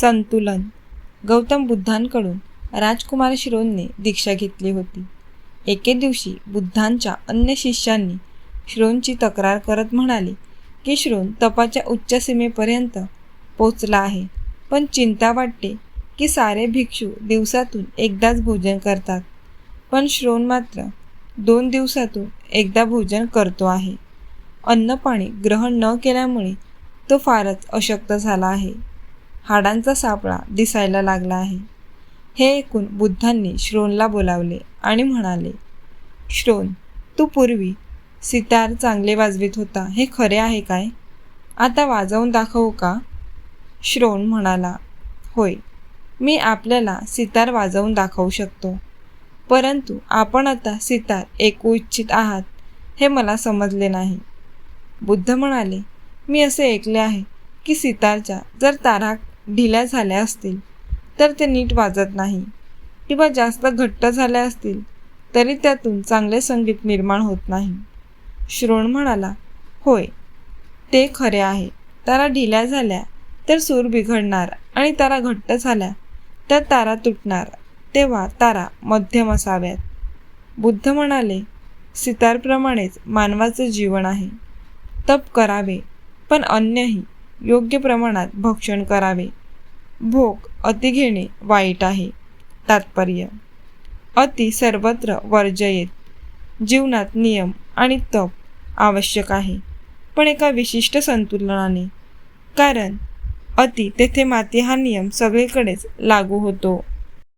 संतुलन. गौतम बुद्धांकडून राजकुमार श्रोणने दीक्षा घेतली होती. एके दिवशी बुद्धांच्या अन्य शिष्यांनी श्रोणची तक्रार करत म्हणाले की श्रोण तपाच्या उच्च सीमेपर्यंत पोचला आहे. पण चिंता वाटते की सारे भिक्षू दिवसातून एकदाच भोजन करतात. पण श्रोण मात्र दोन दिवसातून एकदा भोजन करतो आहे. अन्नपाणी ग्रहण न केल्यामुळे तो फारच अशक्त झाला आहे. हाडांचा सापळा दिसायला लागला आहे. हे ऐकून बुद्धांनी श्रोणला बोलावले आणि म्हणाले श्रोण तू पूर्वी सितार चांगले वाजवित होता हे खरे आहे काय? आता वाजवून दाखवू का? श्रोण म्हणाला होय मी आपल्याला सितार वाजवून दाखवू शकतो. परंतु आपण आता सितार ऐकू इच्छित आहात हे मला समजले नाही. बुद्ध म्हणाले मी असे ऐकले आहे की सितारच्या जर तारा ढिल्या झाल्या असतील तर ते नीट वाजत नाही. किंवा जास्त घट्ट झाल्या असतील तरी त्यातून चांगले संगीत निर्माण होत नाही. श्रोण म्हणाला होय ते खरे आहे. तारा ढिल्या झाल्या तर सूर बिघडणार आणि तारा घट्ट झाल्या तर तारा तुटणार. तेव्हा तारा मध्यम असाव्यात. बुद्ध म्हणाले सितारप्रमाणेच मानवाचं जीवन आहे. तप करावे पण अन्यही योग्य प्रमाणात भक्षण करावे. भोग अति घेणे वाईट आहे. तात्पर्य. अति सर्वत्र वर्जयेत. जीवनात नियम आणि तप आवश्यक आहे. पण एका विशिष्ट संतुलनाने. कारण अति तेथे माती हा नियम सगळीकडेच लागू होतो.